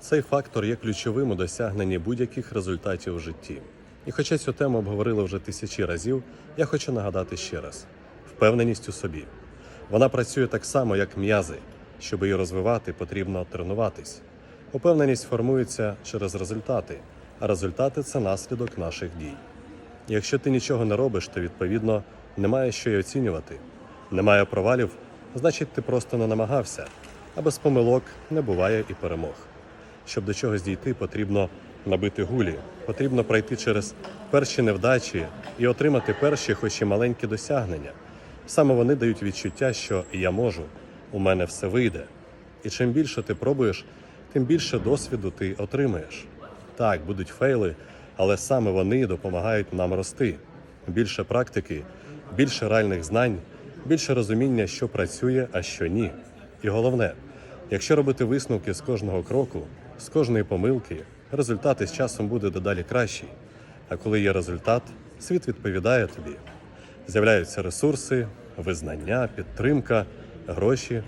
Цей фактор є ключовим у досягненні будь-яких результатів у житті. І хоча цю тему обговорили вже тисячі разів, я хочу нагадати ще раз: впевненість у собі. Вона працює так само, як м'язи. Щоб її розвивати, потрібно тренуватись. Упевненість формується через результати, а результати це наслідок наших дій. Якщо ти нічого не робиш, то відповідно немає що й оцінювати. Немає провалів, значить ти просто не намагався, а без помилок не буває і перемог. Щоб до чогось дійти, потрібно набити гулі, потрібно пройти через перші невдачі і отримати перші, хоч і маленькі досягнення. Саме вони дають відчуття, що я можу, у мене все вийде. І чим більше ти пробуєш, тим більше досвіду ти отримаєш. Так, будуть фейли, але саме вони допомагають нам рости. Більше практики, більше реальних знань, більше розуміння, що працює, а що ні. І головне, якщо робити висновки з кожного кроку, з кожної помилки, результат із часом буде дедалі кращий. А коли є результат, світ відповідає тобі. З'являються ресурси, визнання, підтримка, гроші.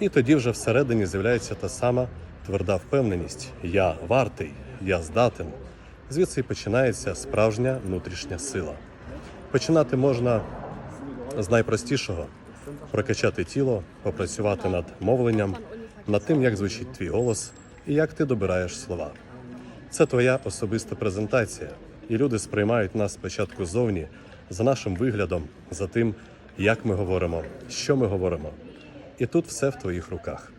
І тоді вже всередині з'являється та сама тверда впевненість: я вартий, я здатен. Звідси й починається справжня внутрішня сила. Починати можна з найпростішого прокачати тіло, попрацювати над мовленням, над тим, як звучить твій голос і як ти добираєш слова. Це твоя особиста презентація, і люди сприймають нас спочатку зовні за нашим виглядом, за тим, як ми говоримо, що ми говоримо. І тут все в твоїх руках.